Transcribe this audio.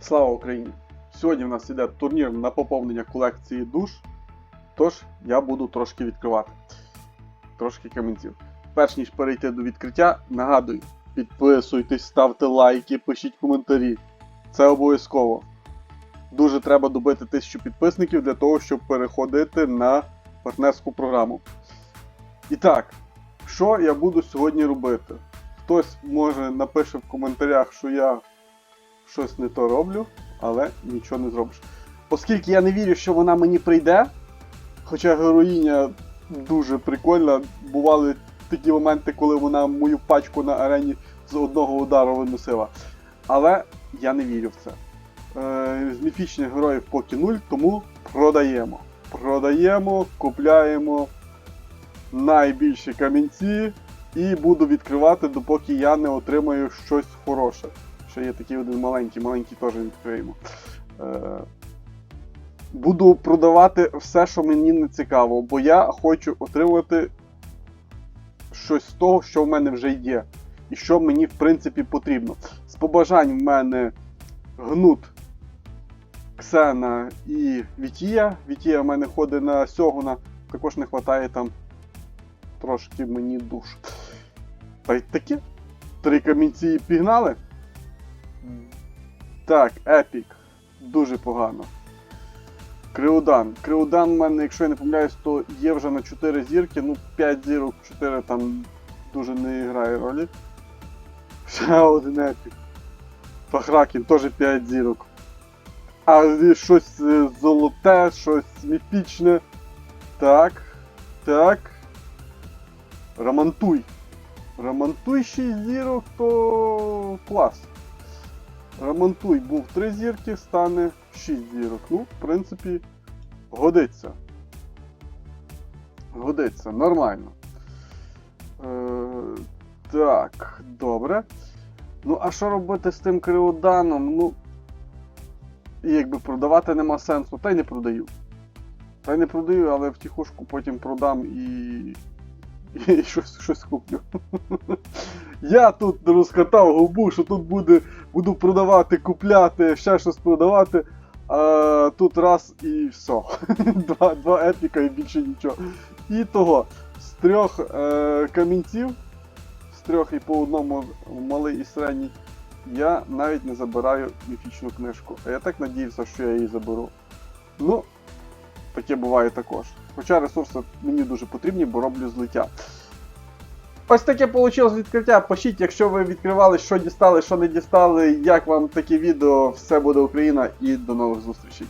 Слава Україні! Сьогодні в нас іде турнір на поповнення колекції душ. Тож я буду трошки відкривати. Трошки камінців. Перш ніж перейти до відкриття, нагадую, підписуйтесь, ставте лайки, пишіть коментарі. Це обов'язково. Дуже треба добити тисячу підписників для того, щоб переходити на партнерську програму. І так, що я буду сьогодні робити? Хтось може напише в коментарях, що я щось не то роблю, але нічого не зробиш. Оскільки я не вірю, що вона мені прийде, хоча героїня дуже прикольна, бували такі моменти, коли вона мою пачку на арені з одного удару виносила. Але я не вірю в це. Е, з міфічних героїв поки нуль, тому продаємо. Продаємо, купляємо найбільші камінці і буду відкривати, допоки я не отримаю щось хороше. Ще є такий один маленький, маленький теж відкриємо. Е, буду продавати все, що мені не цікаво, бо я хочу отримати щось з того, що в мене вже є. І що мені, в принципі, потрібно. З побажань в мене гнут Ксена і Вітія. Вітія в мене ходить на Сьогуна, також не вистачає там трошки мені душ. Та й таке. Три камінці пігнали. Так, епік. Дуже погано. Криодан. Криодан в мене, якщо я не помиляюсь, то є вже на 4 зірки, ну 5 зірок, 4 там дуже не грає ролі. Ще один епік. Фахракін теж 5 зірок. А щось е, золоте, щось міфічне. Так. Так. Романтуй. Романтуй 6 зірок, то клас. Ремонтуй був 3 зірки, стане 6 зірок. Ну, в принципі, годиться. Годиться, нормально. Е, так, добре. Ну, а що робити з тим криоданом? Ну. Якби продавати нема сенсу, та й не продаю. Та й не продаю, але втіхушку потім продам і. І щось, щось куплю. Я тут розкатав губу, що тут буде, буду продавати, купляти, ще щось продавати. А тут раз і все. два, два епіка і більше нічого. І того, з трьох е, камінців, з трьох і по одному малий і середній, я навіть не забираю міфічну книжку. А я так надіявся, що я її заберу. Ну, таке буває також. Хоча ресурси мені дуже потрібні, бо роблю злиття. Ось таке вийшло відкриття. Пишіть, якщо ви відкривали, що дістали, що не дістали, як вам таке відео. Все буде Україна і до нових зустрічей.